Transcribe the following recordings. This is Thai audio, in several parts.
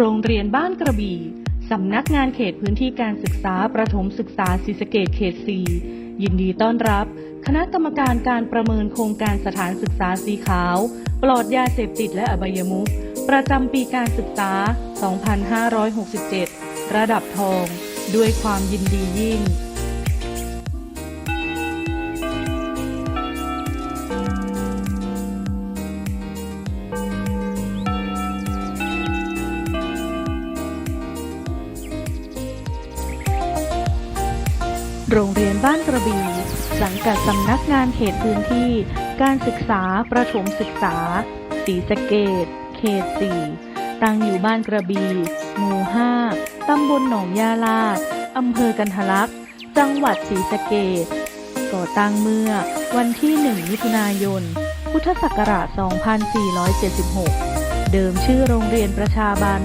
โรงเรียนบ้านกระบี่ สำนักงานเขตพื้นที่การศึกษาประถมศึกษาศรีสะเกดเขต 4 ยินดีต้อนรับ คณะกรรมการการประเมินโครงการสถานศึกษาสีขาว ปลอดยาเสพติดและอบายมุขประจำปีการศึกษา 2567 ระดับทอง ด้วยความยินดียิ่ง โรงเรียนบ้านกระบี่ สังกัดสำนักงานเขตพื้นที่ การศึกษาประถมศึกษาศรีสะเกดเขต4ตั้งอยู่บ้านกระบี่หมู่5ตำบลหนองยาลาดอำเภอกันทะลักษ์จังหวัดศรีสะเกดก่อตั้งเมื่อวันที่ 1 มิถุนายน พุทธศักราช 2476 เดิมชื่อโรงเรียนประชาบาล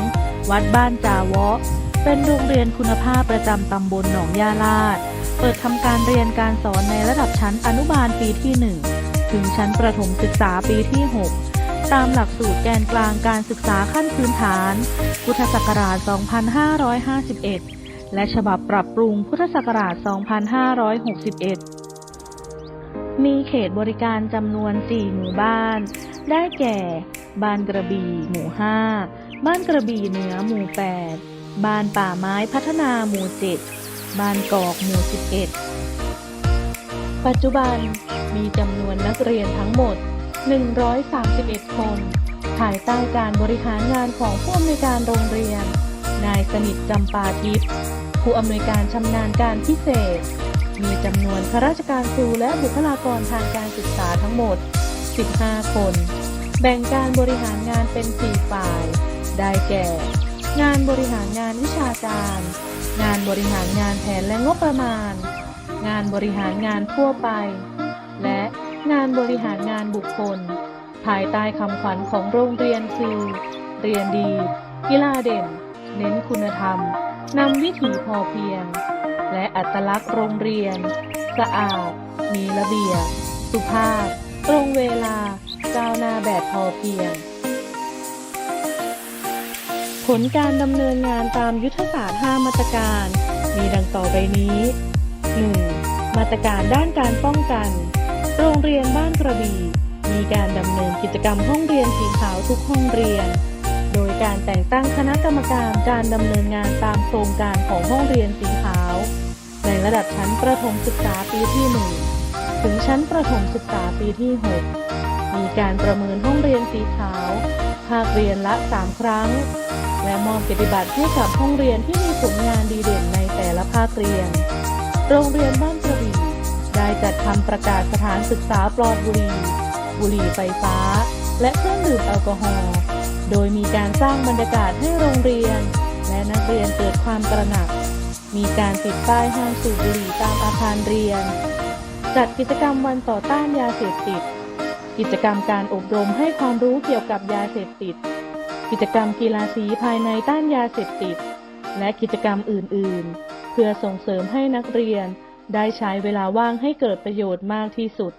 2 วัดบ้านจาวะ เป็นโรงเรียนคุณภาพประจำตำบลหนองยาลาด เปิดทำการเรียนการสอนในระดับชั้นอนุบาลปีที่ 1 ถึงชั้นประถมศึกษาปีที่ 6 ตามหลักสูตรแกนกลางการศึกษาขั้นพื้นฐาน พุทธศักราช 2551 และฉบับปรับปรุงพุทธศักราช 2561 มีเขตบริการจำนวน 4 หมู่บ้าน ได้แก่ บ้านกระบี่หมู่ 5 บ้านกระบี่เหนือหมู่ 8 บ้านป่าไม้พัฒนาหมู่7บ้านกอกหมู่ 11 ปัจจุบันมีจำนวนนักเรียนทั้งหมด 131 คน ภายใต้การบริหารงานของผู้อำนวยการโรงเรียน นายสนิทจำปาทิพย์ผู้อำนวยการชำนาญการพิเศษ มีจำนวนข้าราชการครูและบุคลากรทางการศึกษาทั้งหมด 15 คน แบ่งการบริหารงานเป็น 4 ฝ่าย ได้แก่ งานบริหารงานวิชาการ งานบริหารงานแผนและงบประมาณ งานบริหารงานทั่วไป และงานบริหารงานบุคคล ภายใต้คำขวัญของโรงเรียนคือ เรียนดี กีฬาเด่น เน้นคุณธรรมนำวิถีพอเพียง และอัตลักษณ์โรงเรียน สะอาด มีระเบียบ สุภาพ ตรงเวลาก้าวหน้าแบบพอเพียง ผลการดำเนินงานตามยุทธศาสตร์ 5 มาตรการ มีดังต่อไปนี้ 1. มาตรการด้านการป้องกัน โรงเรียนบ้านกระบี่มีการดำเนินกิจกรรมห้องเรียนสีขาวทุกห้องเรียน โดยการแต่งตั้งคณะกรรมการการดำเนินงานตามโครงการของห้องเรียนสีขาว ในระดับชั้นประถมศึกษาปีที่ 1 ถึงชั้นประถมศึกษาปีที่ 6 มีการประเมินห้องเรียนสีขาว ภาคเรียนละ 3 ครั้ง และมอบเกียรติบัตรให้กับห้องเรียนที่มีผลงานดีเด่นในแต่ละภาคเรียน โรงเรียนบ้านกระบี่ได้จัดทำประกาศสถานศึกษาปลอดบุหรี่บุหรี่ไฟฟ้า และเครื่องดื่มแอลกอฮอล์ โดยมีการสร้างบรรยากาศให้โรงเรียน และนักเรียนเกิดความตระหนัก มีการติดป้ายห้ามสูบบุหรี่ตามอาคารเรียน จัดกิจกรรมวันต่อต้านยาเสพติด กิจกรรมการอบรมให้ความรู้เกี่ยวกับยาเสพติด กิจกรรมกีฬาสีภายในต้านยาเสพติด และกิจกรรมอื่น ๆ เพื่อส่งเสริมให้นักเรียน ได้ใช้เวลาว่างให้เกิดประโยชน์มากที่สุด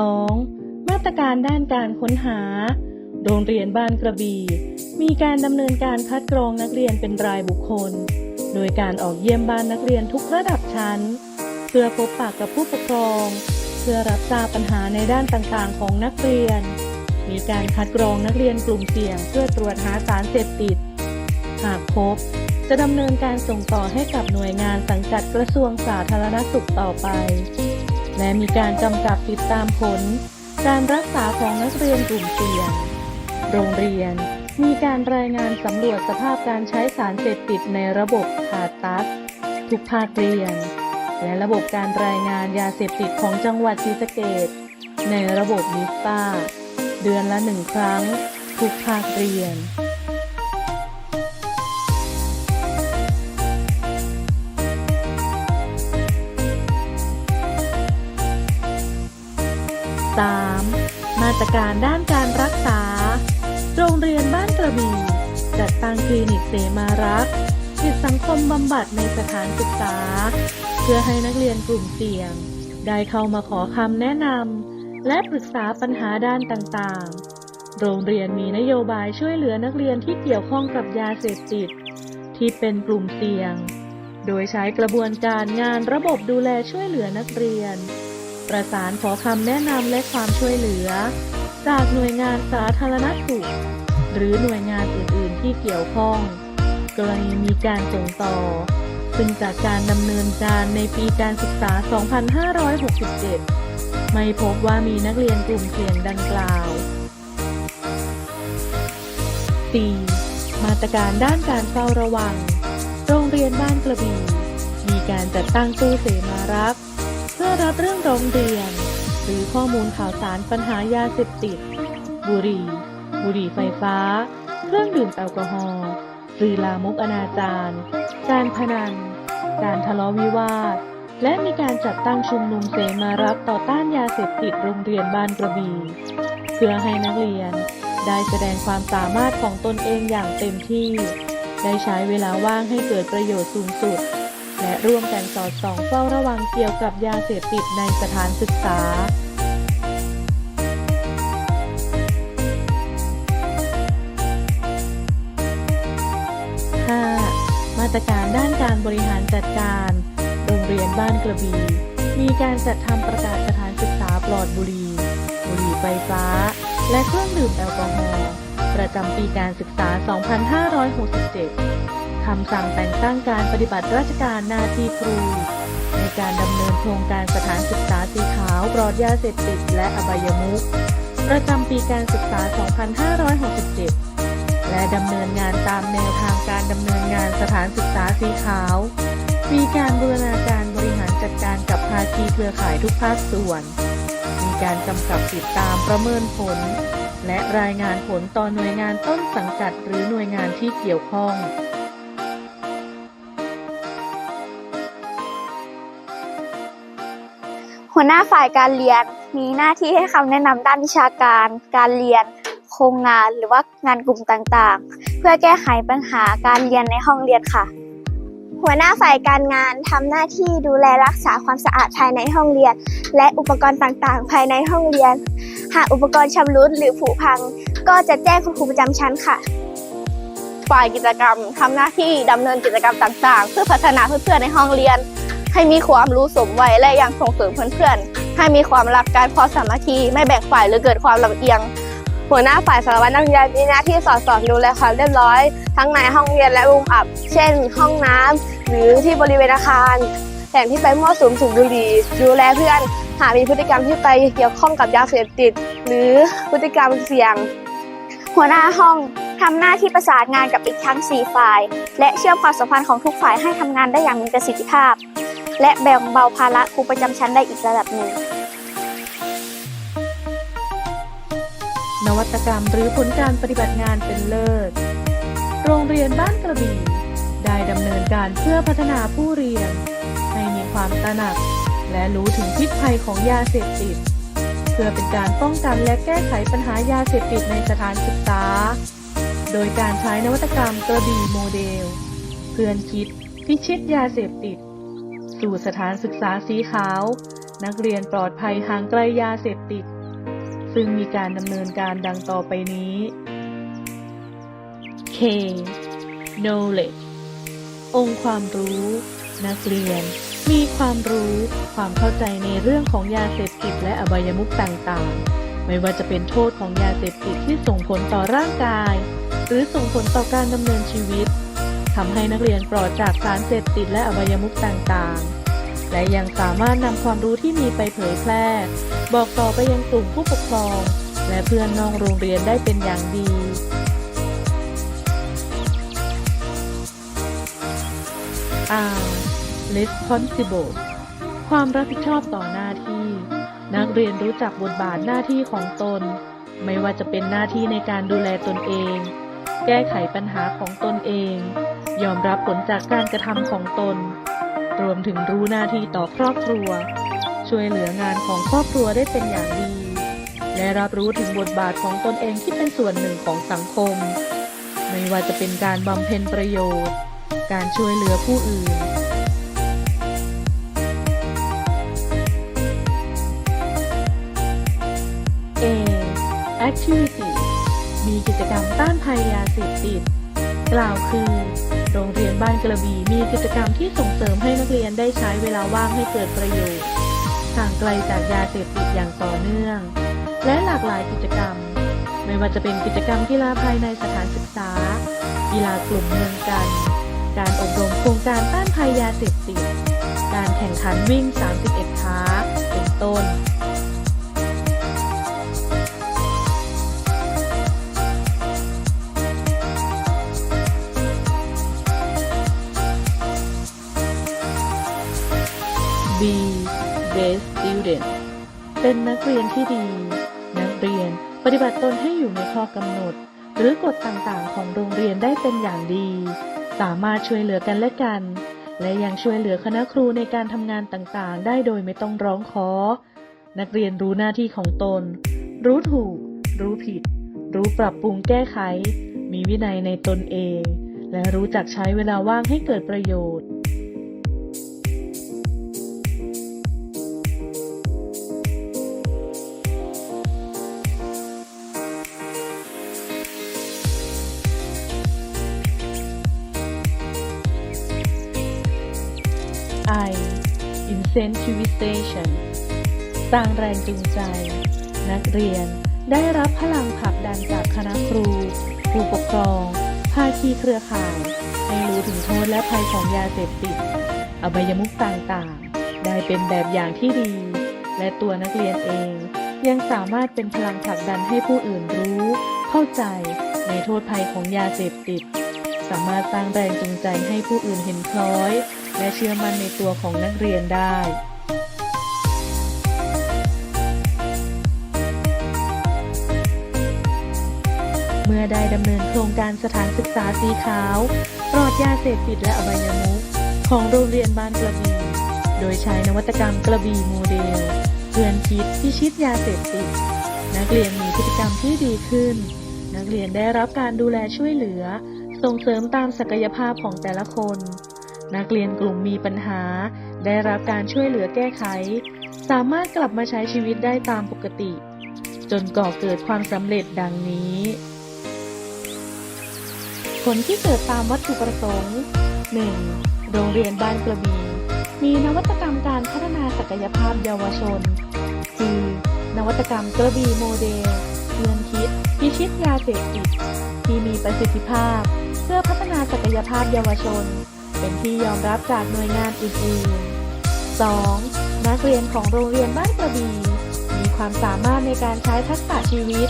2. มาตรการด้านการค้นหา โรงเรียนบ้านกระบี่มีการดำเนินการคัดกรองนักเรียนเป็นรายบุคคล โดยการออกเยี่ยมบ้านนักเรียนทุกระดับชั้น เพื่อพบปะกับผู้ปกครอง เพื่อรับทราบปัญหาในด้านต่างๆ ของนักเรียน มีการคัดกรองนักเรียนกลุ่มเสี่ยง เพื่อตรวจหาสารเสพติด หากพบ จะดำเนินการส่งต่อให้กับหน่วยงานสังกัดกระทรวงสาธารณสุขต่อไป และมีการกำกับติดตามผล การรักษาของนักเรียนกลุ่มเสี่ยง โรงเรียน มีการรายงานสำรวจสภาพการใช้สารเสพติดในระบบคาตัสทุกภาคเรียน และระบบการรายงานยาเสพติดของจังหวัดศรีสะเกดในระบบนิสตาเดือนละหนึ่งครั้ง ทุกภาคเรียนสามมาตรการด้านการรักษา โรงเรียนบ้านกระบี่จัดตั้งคลินิกเสมารักษ์จิตสังคมบำบัดในสถานศึกษา เพื่อให้นักเรียนกลุ่มเสี่ยง ได้เข้ามาขอคำแนะนำและปรึกษาปัญหาด้านต่างๆ โรงเรียนมีนโยบายช่วยเหลือนักเรียนที่เกี่ยวข้องกับยาเสพติด ที่เป็นกลุ่มเสี่ยง โดยใช้กระบวนการงานระบบดูแลช่วยเหลือนักเรียน ประสานขอคำแนะนำและความช่วยเหลือ จากหน่วยงานสาธารณสุข หรือหน่วยงานอื่น ๆ ที่เกี่ยวข้อง กรณีมีการส่งต่อ ซึ่งจากการดำเนินการในปีการศึกษา 2567 ไม่พบว่ามีนักเรียนกลุ่มเสี่ยงดังกล่าว 4. มาตรการด้านการเฝ้าระวัง โรงเรียนบ้านกระบี่มีการจัดตั้งตู้เสมารักษ์เพื่อรับเรื่องร้องเรียน หรือข้อมูลข่าวสารปัญหายาเสพติด บุหรี่ บุหรี่ไฟฟ้า เครื่องดื่มแอลกอฮอล์สื่อลามกอนาจารการพนัน การทะเลาะวิวาท และมีการจัดตั้งชุมนุมเสมารักษ์ต่อต้านยาเสพติดโรงเรียนบ้านกระบี่เพื่อให้นักเรียน ได้แสดงความสามารถของตนเองอย่างเต็มที่ ได้ใช้เวลาว่างให้เกิดประโยชน์สูงสุด และร่วมกันสอดส่องเฝ้าระวังเกี่ยวกับยาเสพติดในสถานศึกษามาตรการด้านการบริหารจัดการ โรงเรียนบ้านกระบี่ มีการจัดทำประกาศสถานศึกษาปลอดบุหรี่ บุหรี่ไฟฟ้า และเครื่องดื่มแอลกอฮอล์ประจำปีการศึกษา 2567ำสั่งแต่งตั้งการปฏิบัติราชการหน้าที่ครู ในการดำเนินโครงการสถานศึกษาสีขาวปลอดยาเสพติดและอบายมุขประจำปีการศึกษา 2567 และดำเนินงานตามแนวทางการดำเนินงานสถานศึกษาสีขาว มีการบูรณาการบริหารจัดการกับภาคีเครือข่ายทุกภาคส่วน มีการกำกับติดตามประเมินผล และรายงานผลต่อหน่วยงานต้นสังกัดหรือหน่วยงานที่เกี่ยวข้อง หัวหน้าฝ่ายการเรียนมีหน้าที่ให้คำแนะนำด้านวิชาการ การเรียน โครงงานหรือว่างานกลุ่มต่างๆ เพื่อแก้ไขปัญหาการเรียนในห้องเรียนค่ะ หัวหน้าฝ่ายการงานทำหน้าที่ดูแลรักษาความสะอาดภายในห้องเรียน และอุปกรณ์ต่างๆ ภายในห้องเรียน หากอุปกรณ์ชำรุดหรือผุพัง ก็จะแจ้งคุณครูประจำชั้นค่ะฝ่ายกิจกรรมทำหน้าที่ดำเนินกิจกรรมต่างๆ เพื่อพัฒนาเพื่อนๆในห้องเรียน ให้มีความรู้สมวัยและยังส่งเสริมเพื่อนๆ ให้มีความรักการความสามัคคีไม่แบ่งฝ่ายหรือเกิดความลำเอียง หัวหน้าฝ่ายสารวัตรนักเรียนมีหน้าที่สอดส่องดูแลความเรียบร้อย ทั้งในห้องเรียนและมุมอับ เช่น ห้องน้ำหรือที่บริเวณอาคารแหล่งที่ไปมั่วสุมสูบบุหรี่ดูแลเพื่อนหากมีพฤติกรรมที่ไปเกี่ยวข้องกับยาเสพติด หรือพฤติกรรมเสี่ยง หัวหน้าห้องทำหน้าที่ประสานงานกับอีกทั้ง 4 ฝ่าย และเชื่อมความสัมพันธ์ของทุกฝ่ายให้ทำงานได้อย่างมีประสิทธิภาพ และแบ่งเบาภาระครูประจำชั้นได้อีกระดับหนึ่ง นวัตกรรมหรือผลการปฏิบัติงานเป็นเลิศ โรงเรียนบ้านกระบี่ได้ดำเนินการเพื่อพัฒนาผู้เรียน ให้มีความตระหนัก และรู้ถึงพิษภัยของยาเสพติด เพื่อเป็นการป้องกันและแก้ไขปัญหายาเสพติดในสถานศึกษา โดยการใช้นวัตกรรมกระบี่โมเดล เพื่อนคิดพิชิตยาเสพติด สู่สถานศึกษาสีขาว นักเรียนปลอดภัยห่างไกลยาเสพติด ซึ่งมีการดำเนินการดังต่อไปนี้ K knowledge องค์ความรู้ นักเรียน มีความรู้ ความเข้าใจในเรื่องของยาเสพติดและอบายมุขต่างๆ ไม่ว่าจะเป็นโทษของยาเสพติดที่ส่งผลต่อร่างกาย หรือส่งผลต่อการดำเนินชีวิตทำให้นักเรียนปลอดจากสารเสพติดและอบายมุขต่างๆ และยังสามารถนำความรู้ที่มีไปเผยแพร่ บอกต่อไปยังกลุ่มผู้ปกครอง และเพื่อนน้อกโรงเรียนได้เป็นอย่างดี R responsible ความรับผิดชอบต่อหน้าที่ นักเรียนรู้จักบทบาทหน้าที่ของตน ไม่ว่าจะเป็นหน้าที่ในการดูแลตนเอง แก้ไขปัญหาของตนเอง ยอมรับผลจากการกระทำของตน รวมถึงรู้หน้าที่ต่อครอบครัว ช่วยเหลืองานของครอบครัวได้เป็นอย่างดี และรับรู้ถึงบทบาทของตนเองที่เป็นส่วนหนึ่งของสังคม ไม่ว่าจะเป็นการบำเพ็ญประโยชน์ การช่วยเหลือผู้อื่น A Activity มีกิจกรรมต้านภัยยาเสพติด กล่าวคือ รงเรียนบ้านกระบี่มีกิจกรรมที่ส่งเสริมให้นักเรียนได้ใช้เวลาว่างให้เกิดประโยชน์ห่างไกลจากยาเสพติดอย่างต่อเนื่อง และหลากหลายกิจกรรม ไม่ว่าจะเป็นกิจกรรมกีฬาภายในสถานศึกษา กีฬากลุ่มเมืองกัน การอบรมโครงการต้านภัยยาเสพติดการแข่งขันวิ่ง 31 ท้า เป็นต้น B Best Student เป็นนักเรียนที่ดี นักเรียนปฏิบัติตนให้อยู่ในข้อกำหนด หรือกฎต่างๆ ของโรงเรียนได้เป็นอย่างดี สามารถช่วยเหลือกันและกัน และยังช่วยเหลือคณะครูในการทำงานต่างๆ ได้โดยไม่ต้องร้องขอ นักเรียนรู้หน้าที่ของตน รู้ถูก รู้ผิด รู้ปรับปรุงแก้ไข มีวินัยในตนเอง และรู้จักใช้เวลาว่างให้เกิดประโยชน์ incentivization สร้างแรงจูงใจ นักเรียนได้รับพลังผลักดันจากคณะครู ผู้ปกครอง ภาคีเครือข่าย ให้รู้ถึงโทษและภัยของยาเสพติด อบายมุขต่างๆ ได้เป็นแบบอย่างที่ดี และตัวนักเรียนเองยังสามารถเป็นพลังผลักดันให้ผู้อื่นรู้ เข้าใจในโทษภัยของยาเสพติด สามารถสร้างแรงจูงใจให้ผู้อื่นเห็นคล้อย และเชื่อมั่นในตัวของนักเรียนได้เมื่อได้ดำเนินโครงการสถานศึกษาสีขาว ปลอดยาเสพติดและอบายมุขของโรงเรียนบ้านกระบี่ โดยใช้นวัตกรรมกระบี่โมเดลเพื่อนคิดพิชิตยาเสพติด นักเรียนมีพฤติกรรมที่ดีขึ้น นักเรียนได้รับการดูแลช่วยเหลือ ส่งเสริมตามศักยภาพของแต่ละคน นักเรียนกลุ่มมีปัญหา ได้รับการช่วยเหลือแก้ไข สามารถกลับมาใช้ชีวิตได้ตามปกติ จนก่อเกิดความสำเร็จดังนี้ ผลที่เกิดตามวัตถุประสงค์ 1. โรงเรียนบ้านกระบี่มีนวัตกรรมการพัฒนาศักยภาพเยาวชน คือนวัตกรรมกระบี่โมเดลเงินคิดพิชิตยาเสพติดที่มีประสิทธิภาพ เพื่อพัฒนาศักยภาพเยาวชน เป็นที่ยอมรับจากหน่วยงานอื่นๆ 2. นักเรียนของโรงเรียนบ้านกระบี่มีความสามารถในการใช้ทักษะชีวิต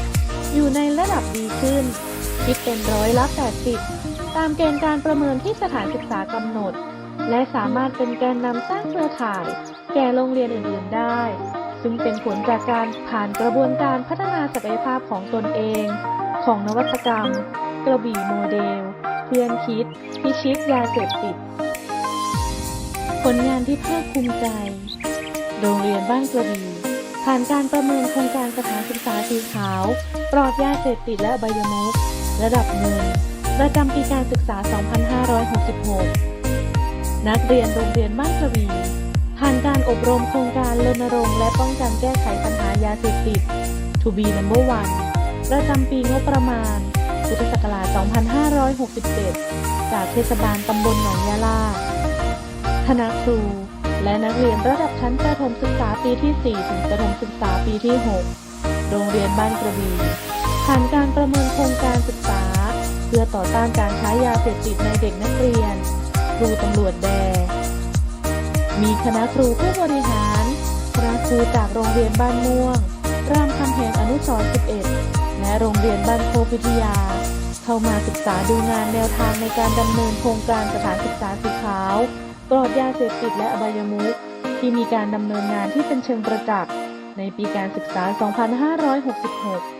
อยู่ในระดับดีขึ้น คิดเป็นร้อยละ80 ตามเกณฑ์การประเมินที่สถานศึกษากำหนด และสามารถเป็นแกนนำสร้างเครือข่าย แก่โรงเรียนอื่นๆได้ ซึ่งเป็นผลจากการผ่านกระบวนการพัฒนาศักยภาพของตนเอง ของนวัตกรรม กระบี่โมเดล เพื่อนคิด พิชิตยาเสพติด ผลงานที่ภาคภูมิใจ โรงเรียนบ้านกระบี่ผ่านการประเมินโครงการสถานศึกษาสีขาว ปลอดยาเสพติดและอบายมุขระดับหนึ่งประจำปีการศึกษา 2566 นักเรียนโรงเรียนบ้านกระบี่ผ่านการอบรมโครงการรณรงค์และป้องกันแก้ไขปัญหายาเสพติด To be number one ประจำปีงบประมาณ พุทธศักราช 2567 จากเทศบาลตำบลหนองยาลา คณะครู และนักเรียนระดับชั้นประถมศึกษาปีที่ 4 ถึงประถมศึกษาปีที่ 6 โรงเรียนบ้านกระบี่ผ่านการประเมินโครงการศึกษา เพื่อต่อต้านการใช้ยาเสพติดในเด็กนักเรียน ครูตำรวจแด มีคณะครูผู้บริหารคณะครูจากโรงเรียนบ้านม่วงรามคำแหงอนุสรณ์11 และโรงเรียนบ้านโคกวิทยา เข้ามาศึกษาดูงานแนวทางในการดำเนินโครงการสถานศึกษาสีขาวปลอดยาเสพติดและอบายมุขที่มีการดำเนินงานที่เป็นเชิงประจักษ์ในปีการศึกษา 2566